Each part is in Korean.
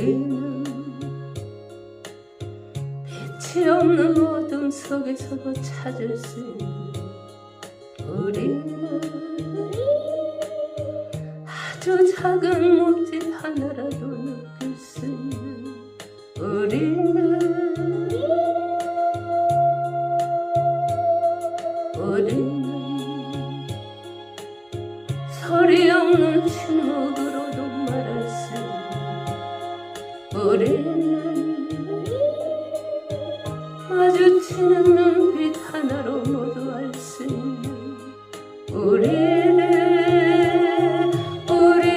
우리는 빛이 없는 어둠 속에서도 찾을 수 있는 우리는 아주 작은 몸짓 하나라도 느낄 수 있는 우리는 우리는 우리는 마주치는 눈빛 하나로 모두 알 수 있는 우리는 우리라면.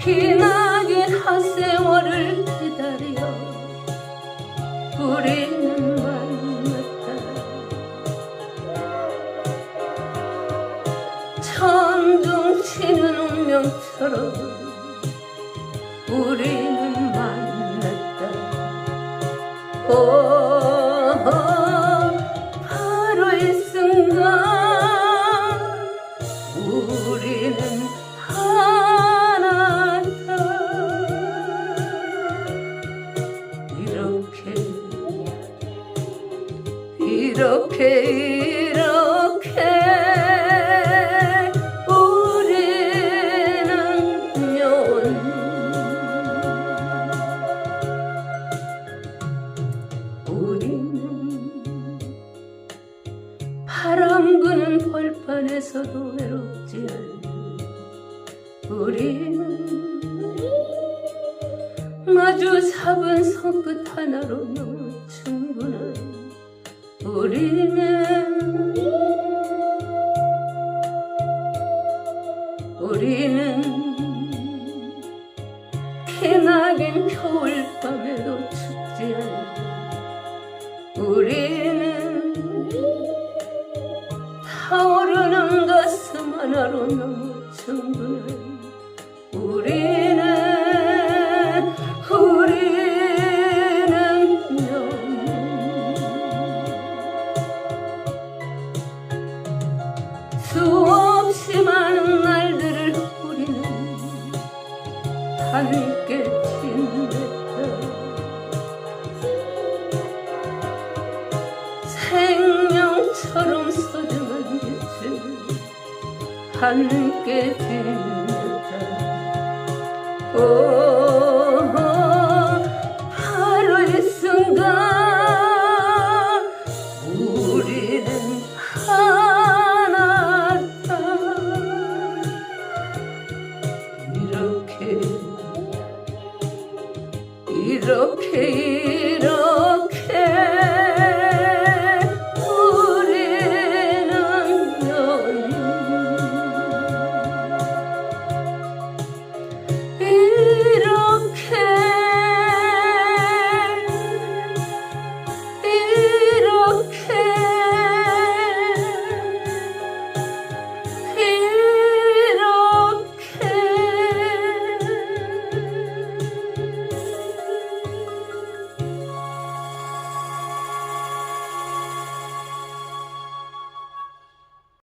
기나긴 핫세월을 기다려 우리 천둥 치는 운명처럼 우리는 만났다. 오 바로 이 순간 우리는 하나다. 이렇게 이렇게 이렇게 우리는 바람 부는 벌판에서도 외롭지 않는 우리는 마주 잡은 손끝 하나로 너무 충분한 우리는 우리는 기나긴 겨울 우리는 타오르는 가슴 하나로 너무 충분한 우리는 우리는 영 수없이 많은 날들을 우리는 함께 처럼 소중한 빛을 함께 빛냈다 오 바로 이 순간 우리는 하나다. 이렇게 이렇게 이렇게